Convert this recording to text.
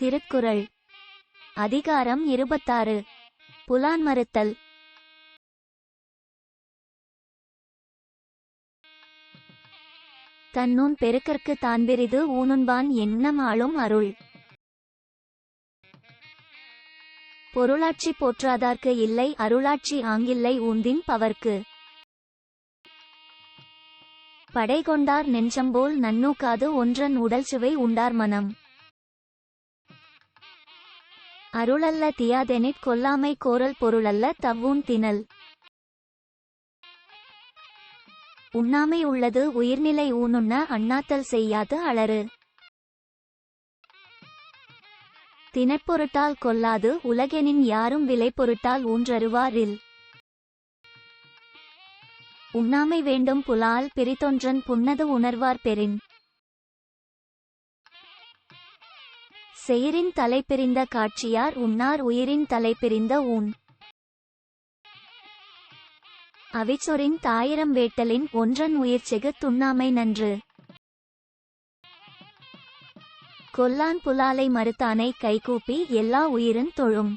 திருக்குறள். அதிகாரம் இருபத்தாறு. புலான் மறுத்தல் தன்னூன் பெருக்கற்கு தான் பிரிது ஊனுண்பான் எண்ணம் ஆளும் அருள். பொருளாட்சி போற்றாதார்க்கு இல்லை அருளாட்சி ஆங்கில்லை ஊந்தின் பவர்க்கு. படை கொண்டார் நெஞ்சம்போல் நன்னூக்காது ஒன்றன் உடல் சுவை உண்டார் மனம். அருளல்ல தியாதெனிற் கொல்லாமை கோரல் பொருளல்ல தவ்வூன் தினல் உண்ணாமை உள்ளது உயிர்நிலை ஊனுண்ண அண்ணாத்தல் செய்யாது அளறு தினைப்பொருட்டால் கொல்லாது உலகெனின் யாரும் விலை பொருட்டால் ஊன்றருவாரில். உண்ணாமை வேண்டும் புலால் பிரித்தொன்றன் புன்னது உணர்வார் பெறின். செயிரின் தலைப்பிரிந்த காட்சியார் உன்னார் உயிரின் தலைப்பிரிந்த ஊன். அவிச்சொரின் தாயிரம் வேட்டலின் ஒன்றன் உயிர்ச்செகு துண்ணாமை நன்று. கொல்லான் புலாலை மறுத்தானை கைகூப்பி எல்லா உயிரின் தொழும்.